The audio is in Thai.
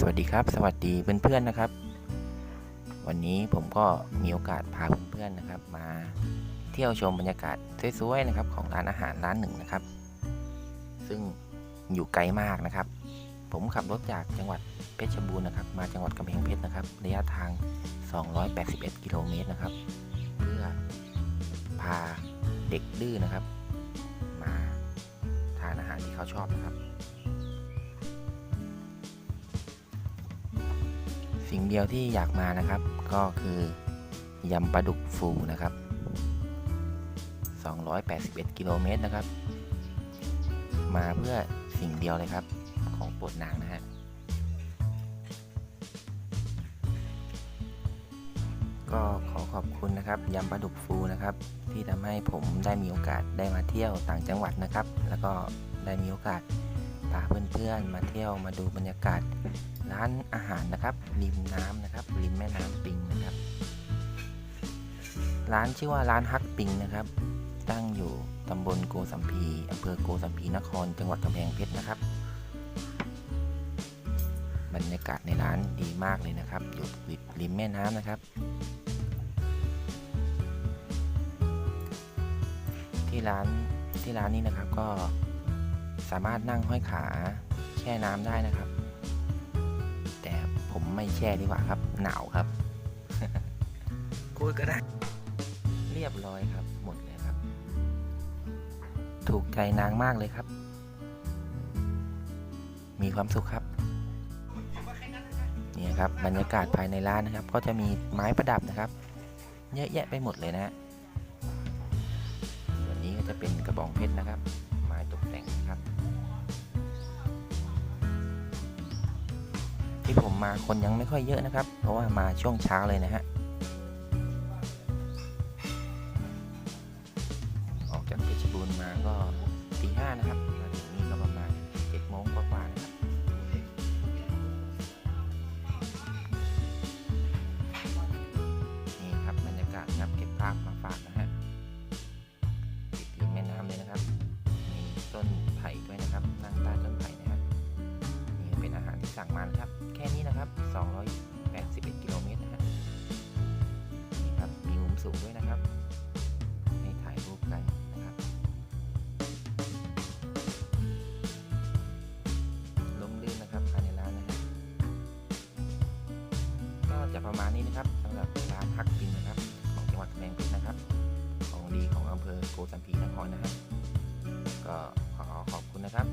สวัสดีครับ สวัสดีเพื่อนๆนะครับ วันนี้ผมก็มีโอกาสพาเพื่อนๆนะครับ มาเที่ยวชมบรรยากาศสวยๆนะครับของร้านอาหารร้านหนึ่งนะครับ ซึ่งอยู่ไกลมากนะครับ ผมขับรถจากจังหวัดเพชรบูรณ์นะครับ มาจังหวัดกำแพงเพชรนะครับ ระยะทาง 281 กิโลเมตรนะครับ เพื่อพาเด็กดื้อนะครับ มาทานอาหารที่เขาชอบนะครับ สิ่งเดียวที่อยากมานะครับ ก็คือยำปลาดุกฟูนะครับ 281 กิโลเมตรนะครับ มาเพื่อสิ่งเดียวเลยครับ ของปรดนางนะฮะ ก็ขอขอบคุณนะครับยำปลาดุกฟูนะครับ ที่ทำให้ผมได้มีโอกาสได้มาเที่ยวต่างจังหวัดนะครับ แล้วก็ได้มีโอกาส พาเพื่อนๆมาเที่ยวมาดูบรรยากาศ ร้านอาหารนะครับ ริมน้ำนะครับ ริมแม่น้ำปิงนะครับ ร้านชื่อว่าร้านฮักปิงนะครับ ตั้งอยู่ตำบลโกสัมพีอำเภอโกสัมพีนคร จังหวัดกำแพงเพชรนะครับ บรรยากาศในร้านดีมากเลยนะครับ อยู่ริมแม่น้ำนะครับ ที่ร้านที่ร้านนี้นะครับก็ สามารถนั่งห้อยขาแช่น้ำได้นะครับ แต่ผมไม่แช่ดีกว่าครับ หนาวครับกูดก็ได้ เรียบร้อยครับ หมดเลยครับ ถูกใจนางมากเลยครับ มีความสุขครับนี่ครับบรรยากาศภายในร้านนะครับ ก็จะมีไม้ประดับนะครับ เยอะแยะไปหมดเลยนะฮะส่วนนี้ก็จะเป็นกระบองเพชรนะครับ ไม้ตกแต่งนะครับ ที่ผมมาคนยังไม่ค่อยเยอะนะครับ เพราะว่ามาช่วงเช้าเลยนะฮะออกจากเพชรบูรณ์มาก็ตีห้านะครับมาถึงนี่ก็ประมาณเจ็ดโมงกว่าๆนะครับนี่ครับบรรยากาศครับเก็บภาพมา สั่งมานะครับ แค่นี้นะครับ 281 กิโลเมตรนะฮะนี่ครับ มีมุมสูงด้วยนะครับ ให้ถ่ายรูปกันนะครับ ลมลื่นนะครับภายในร้านนะฮะก็จะประมาณนี้นะครับสำหรับร้านฮักปิงนะครับ ของจังหวัดกำแพงเพชรนะครับ ของดีของอำเภอโกสัมพีนครนะครับก็ขอขอบคุณนะครับ